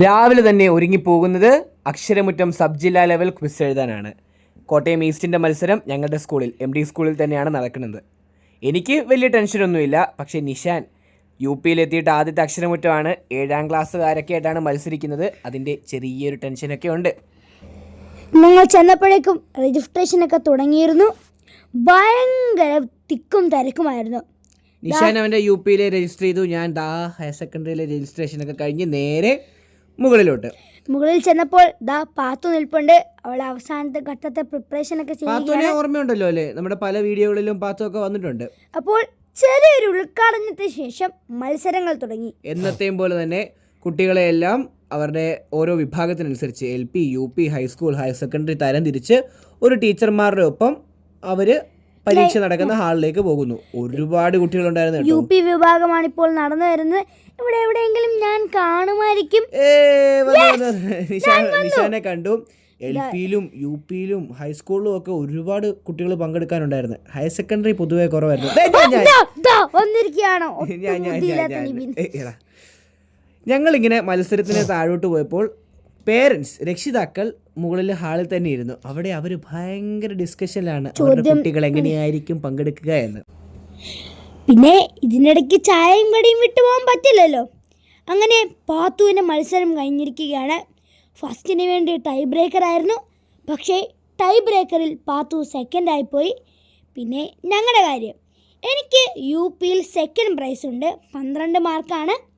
രാവിലെ തന്നെ ഒരുങ്ങിപ്പോകുന്നത് അക്ഷരമുറ്റം സബ് ജില്ലാ ലെവൽ ക്വിസ് എഴുതാനാണ്. കോട്ടയം ഈസ്റ്റിന്റെ മത്സരം ഞങ്ങളുടെ സ്കൂളിൽ എം ഡി സ്കൂളിൽ തന്നെയാണ് നടക്കുന്നത്. എനിക്ക് വലിയ ടെൻഷനൊന്നുമില്ല പക്ഷേ നിഷാൻ യു പിയിലെത്തിയിട്ട് ആദ്യത്തെ അക്ഷരമുറ്റമാണ് ഏഴാം ക്ലാസ്സുകാരൊക്കെ ആയിട്ടാണ് മത്സരിക്കുന്നത്. അതിന്റെ ചെറിയൊരു ടെൻഷനൊക്കെ ഉണ്ട്. ഞങ്ങൾ ചെന്നപ്പോഴേക്കും രജിസ്ട്രേഷനൊക്കെ തുടങ്ങിയിരുന്നു. ഭയങ്കര തിക്കും തിരക്കുമായിരുന്നു. നിഷാൻ അവന്റെ യു പിയിലെ രജിസ്റ്റർ ചെയ്തു. ഞാൻ ദാ ഹയർ സെക്കൻഡറിയിലെ രജിസ്ട്രേഷനൊക്കെ കഴിഞ്ഞ് നേരെ മുകളിലോട്ട്. മുകളിൽ ചെന്നപ്പോൾ ദാ പാത്തു നിൽപ്പുണ്ട്. അവൾ അവസാനത്തെ ഘട്ടത്തെ പ്രിപ്പറേഷനൊക്കെ പാത്തുവിനെ ചെയ്യുകയാണ്. ഓർമ്മയുണ്ടല്ലോ അല്ലേ? നമ്മുടെ പല വീഡിയോകളിലും പാത്തു ഒക്കെ വന്നിട്ടുണ്ട്. അപ്പോൾ ചെറിയൊരു ഉദ്ഘാടനത്തിന് ശേഷം മത്സരങ്ങൾ തുടങ്ങി. എന്നത്തെയും പോലെ തന്നെ കുട്ടികളെ എല്ലാം അവരുടെ ഓരോ വിഭാഗത്തിനനുസരിച്ച് L P U P high school higher secondary തരം തിരിച്ച് ഒരു ടീച്ചർമാരുടെ ഒപ്പം അവർ പരീക്ഷ നടക്കുന്ന ഹാളിലേക്ക് പോകുന്നു. ഒരുപാട് കുട്ടികളുണ്ടായിരുന്നു യു പി വിഭാഗമാണ് ഇപ്പോൾ നടന്നു വരുന്നത്. ഇവിടെ എവിടെയെങ്കിലും ഞാൻ കാണുമായിരിക്കും. നിഷാനെ കണ്ടു. എൽ പിയിലും യു പിയിലും ഹൈസ്കൂളിലും ഒക്കെ ഒരുപാട് കുട്ടികൾ പങ്കെടുക്കാനുണ്ടായിരുന്നു. ഹയർ സെക്കൻഡറി പൊതുവെ കുറവായിരുന്നു. ഞങ്ങളിങ്ങനെ മത്സരത്തിന് താഴോട്ട് പോയപ്പോൾ പേരൻസ് രക്ഷിതാക്കൾ മുകളിൽ ഹാളിൽ തന്നെ ഇരുന്നു. അവിടെ അവർ ഭയങ്കര ഡിസ്കഷനിലാണ് അവരുടെ കുട്ടികൾ എങ്ങനെയായിരിക്കും പങ്കെടുക്കുക എന്ന്. പിന്നെ ഇതിനിടയ്ക്ക് ചായയും കടിയും വിട്ടുപോകാൻ പറ്റില്ലല്ലോ. അങ്ങനെ പാത്തുവിന്റെ മത്സരം കഴിഞ്ഞിരിക്കുകയാണ്. ഫസ്റ്റിന് വേണ്ടി ടൈ ബ്രേക്കർ ആയിരുന്നു. പക്ഷേ ടൈ ബ്രേക്കറിൽ പാത്തു സെക്കൻഡ് പോയി. പിന്നെ ഞങ്ങളുടെ കാര്യം. എനിക്ക് യു പിയിൽ സെക്കൻഡ് പ്രൈസ് ഉണ്ട്. പന്ത്രണ്ട് മാർക്കാണ്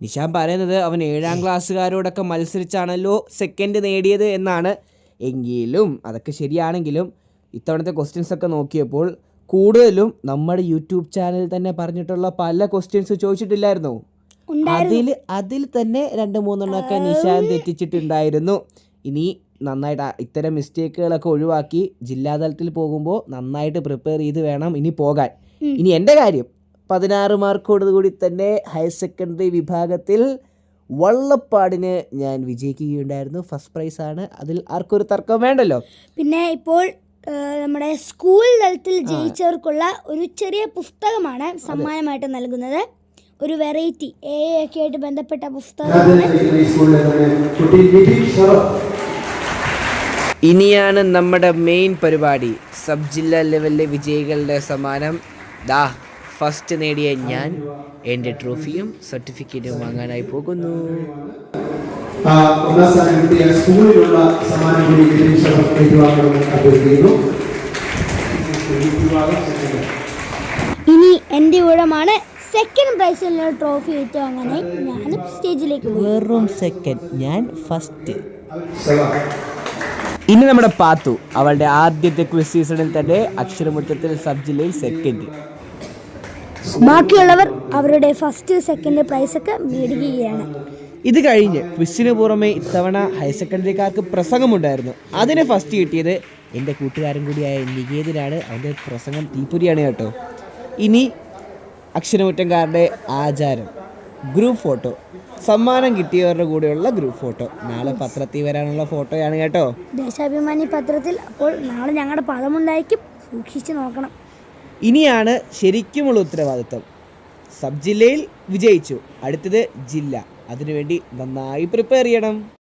നിഷാൻ പറയുന്നത് അവൻ ഏഴാം ക്ലാസ്സുകാരോടൊക്കെ മത്സരിച്ചാണല്ലോ സെക്കൻഡ് നേടിയത് എന്നാണ്. എങ്കിലും അതൊക്കെ ശരിയാണെങ്കിലും ഇത്തവണത്തെ ക്വസ്റ്റ്യൻസ് ഒക്കെ നോക്കിയപ്പോൾ കൂടുതലും നമ്മുടെ യൂട്യൂബ് ചാനലിൽ തന്നെ പറഞ്ഞിട്ടുള്ള പല ക്വസ്റ്റ്യൻസ് ചോദിച്ചിട്ടില്ലായിരുന്നു. അതിൽ അതിൽ തന്നെ രണ്ട് മൂന്നെണ്ണമൊക്കെ നിഷാൻ തെറ്റിച്ചിട്ടുണ്ടായിരുന്നു. ഇനി നന്നായിട്ട് ഇത്തരം മിസ്റ്റേക്കുകളൊക്കെ ഒഴിവാക്കി ജില്ലാതലത്തിൽ പോകുമ്പോൾ നന്നായിട്ട് പ്രിപ്പയർ ചെയ്ത് വേണം ഇനി പോകാൻ. ഇനി എന്റെ കാര്യം പതിനാറ് മാർക്കോടുകൂടി തന്നെ ഹയർ സെക്കൻഡറി വിഭാഗത്തിൽ വള്ളപ്പാടിന് ഞാൻ വിജയിക്കുകയുണ്ടായിരുന്നു. ഫസ്റ്റ് പ്രൈസ് ആണ്. അതിൽ ആർക്കൊരു തർക്കം വേണ്ടല്ലോ? പിന്നെ ഇപ്പോൾ നമ്മുടെ സ്കൂൾ തലത്തിൽ ജയിച്ചവർക്കുള്ള ഒരു ചെറിയ പുസ്തകമാണ് സമ്മാനമായിട്ട് നൽകുന്നത്. ഒരു വെറൈറ്റി എ ഒക്കെ ആയിട്ട് ബന്ധപ്പെട്ട പുസ്തകമാണ്. സ്കൂളിലെ തന്നെ കുട്ടി നിതിൻ ശരത് ഇനിയാണ് നമ്മുടെ മെയിൻ പരിപാടി. സബ് ജില്ലാ ലെവലിലെ വിജയികളുടെ സമ്മാനം. ദാ ഫസ്റ്റ് നേടിയ ഞാൻ എന്റെ ട്രോഫിയും സർട്ടിഫിക്കറ്റും വാങ്ങാനായി പോകുന്നു. ആ, ഒന്നാം സ്ഥാനം കിട്ടിയ സ്കൂളിലുള്ള സമ്മാനം കൂടി നിതിൻ ഏറ്റുവാങ്ങണമെന്ന് അഭ്യർത്ഥിക്കുന്നു. ഈ വിഭാഗം second. ഇനി എന്റെ ഊഴമാണ് സെക്കൻഡ് പ്രൈസിലുള്ള ട്രോഫി അങ്ങനെ ഞാനും സ്റ്റേജിലേക്ക് വെറും സെക്കൻഡ് ഞാൻ ഫസ്റ്റ് ഇനി നമ്മുടെ പാത്തു അവളുടെ ആദ്യത്തെ ക്വിസ് സീസണിൽ തന്നെ അക്ഷരമുറ്റത്തിൽ സബ് ജില്ലയിൽ സെക്കൻഡ് ബാക്കിയുള്ളവർ അവരുടെ ഫസ്റ്റ് സെക്കൻഡ് പ്രൈസ് പ്രൈസൊക്കെ മേടിക്കുകയാണ്. ഇത് കഴിഞ്ഞ് ക്വിസിന് പുറമെ ഇത്തവണ ഹയർ സെക്കൻഡറിക്കാർക്ക് പ്രസംഗമുണ്ടായിരുന്നു. അതിന് ഫസ്റ്റ് കിട്ടിയത് എന്റെ കൂട്ടുകാരൻ കൂടിയായ നികേതനാണ്. അവന്റെ പ്രസംഗം തീപ്പൊരിയാണ് കേട്ടോ. ഇനി അക്ഷരമുറ്റംകാരുടെ ആചാരം. ഗ്രൂപ്പ് ഫോട്ടോ സമ്മാനം കിട്ടിയവരുടെ കൂടെയുള്ള ഗ്രൂപ്പ് ഫോട്ടോ നാളെ പത്രത്തിൽ വരാനുള്ള ഫോട്ടോയാണ് കേട്ടോ. ദേശാഭിമാനി പത്രത്തിൽ അപ്പോൾ നാളെ ഞങ്ങളുടെ പദമുണ്ടായിരിക്കും. സൂക്ഷിച്ചു നോക്കണം. ഇനിയാണ് ശരിക്കുമുള്ള ഉത്തരവാദിത്വം. സബ് ജില്ലയിൽ വിജയിച്ചു. അടുത്തത് ജില്ല. അതിനുവേണ്ടി നന്നായി പ്രിപ്പയർ ചെയ്യണം.